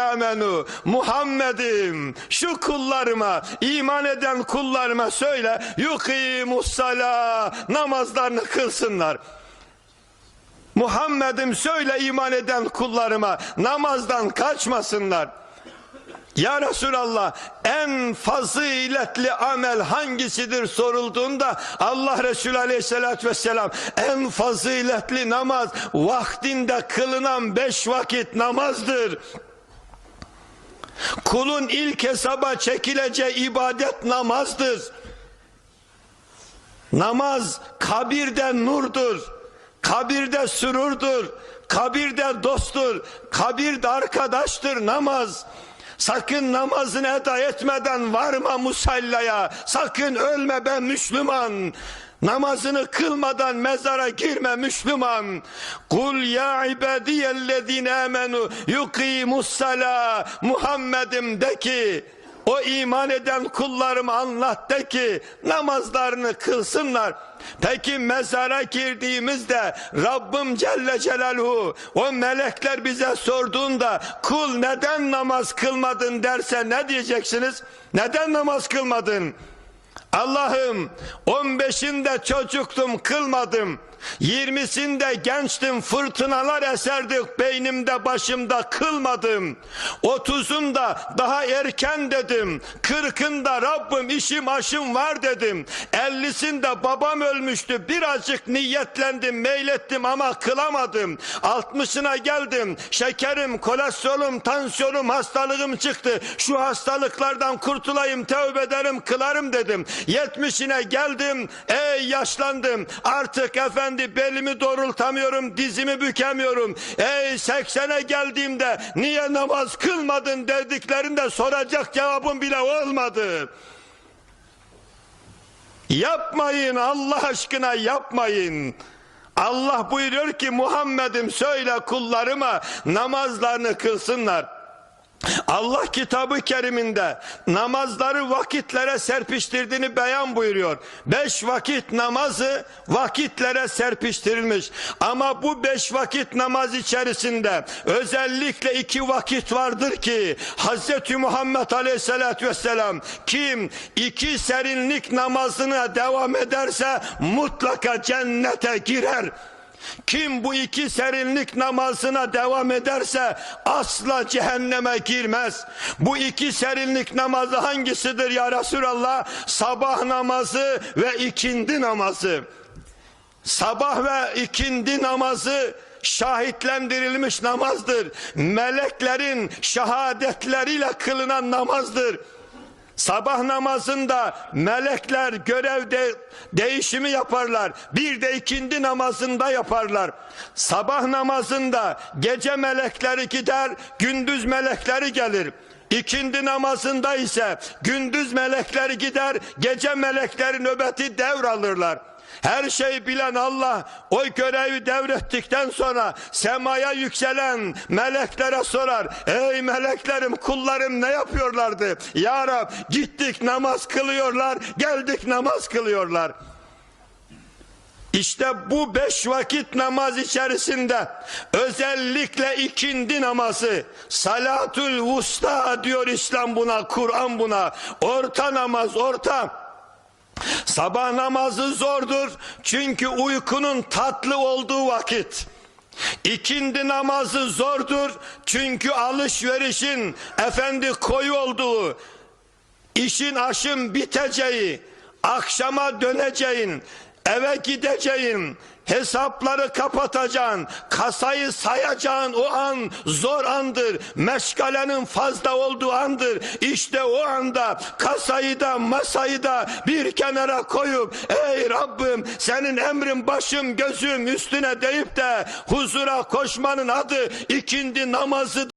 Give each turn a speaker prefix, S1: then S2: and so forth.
S1: amenu Muhammed'im şu kullarıma iman eden kullarıma söyle yukimus sala namazlarını kılsınlar. Muhammed'im söyle iman eden kullarıma namazdan kaçmasınlar. Ya Resulallah en faziletli amel hangisidir sorulduğunda Allah Resulü Aleyhisselatü Vesselam en faziletli namaz vaktinde kılınan beş vakit namazdır. Kulun ilk hesaba çekileceği ibadet namazdır. Namaz kabirde nurdur. Kabirde sürurdur. Kabirde dosttur. Kabirde arkadaştır namaz. Sakın namazını eda etmeden varma musallaya. Sakın ölme ben Müslüman. Namazını kılmadan mezara girme Müslüman. Kul ya ibadiyellezine amenu yuqimus sala. Muhammed'im de ki o iman eden kullarım anlat de ki namazlarını kılsınlar. Peki mezara girdiğimizde Rabbim Celle Celaluhu o melekler bize sorduğunda kul neden namaz kılmadın derse ne diyeceksiniz? Neden namaz kılmadın? Allah'ım 15'inde çocuktum kılmadım. 20'sinde gençtim fırtınalar eserdi beynimde başımda kılmadım. 30'unda daha erken dedim. 40'ında Rabbim işim aşım var dedim. 50'sinde babam ölmüştü birazcık niyetlendim meylettim ama kılamadım. 60'ına geldim şekerim kolesterolüm tansiyonum hastalığım çıktı. Şu hastalıklardan kurtulayım tövbe ederim kılarım dedim. 70'ine geldim ey yaşlandım artık efendim belimi doğrultamıyorum dizimi bükemiyorum. Ey 80'e geldiğimde niye namaz kılmadın dediklerinde soracak cevabım bile olmadı. Yapmayın Allah aşkına yapmayın. Allah buyuruyor ki Muhammed'im söyle kullarıma namazlarını kılsınlar. Allah kitabı keriminde namazları vakitlere serpiştirdiğini beyan buyuruyor. Beş vakit namazı vakitlere serpiştirilmiş. Ama bu beş vakit namaz içerisinde özellikle iki vakit vardır ki Hz. Muhammed Aleyhisselatü Vesselam kim iki serinlik namazına devam ederse mutlaka cennete girer. Kim bu iki serinlik namazına devam ederse asla cehenneme girmez. Bu iki serinlik namazı hangisidir ya Resulallah? Sabah namazı ve ikindi namazı. Sabah ve ikindi namazı şahitlendirilmiş namazdır. Meleklerin şehadetleriyle kılınan namazdır. Sabah namazında melekler görevde değişimi yaparlar. Bir de ikindi namazında yaparlar. Sabah namazında gece melekleri gider, gündüz melekleri gelir. İkindi namazında ise gündüz melekleri gider, gece melekleri nöbeti devralırlar. Her şeyi bilen Allah o görevi devrettikten sonra semaya yükselen meleklere sorar. Ey meleklerim kullarım ne yapıyorlardı? Ya Rab gittik namaz kılıyorlar geldik namaz kılıyorlar. İşte bu beş vakit namaz içerisinde özellikle ikindi namazı salatül vusta diyor İslam buna Kur'an buna orta namaz orta Sabah namazı zordur çünkü uykunun tatlı olduğu vakit. İkindi namazı zordur çünkü alışverişin efendi koyu olduğu, işin aşın biteceği, akşama döneceğin, eve gideceğin, hesapları kapatacaksın, kasayı sayacağın o an zor andır. Meşgalenin fazla olduğu andır. İşte o anda kasayı da masayı da bir kenara koyup ey Rabbim senin emrin başım gözüm üstüne deyip de huzura koşmanın adı ikindi namazıdır.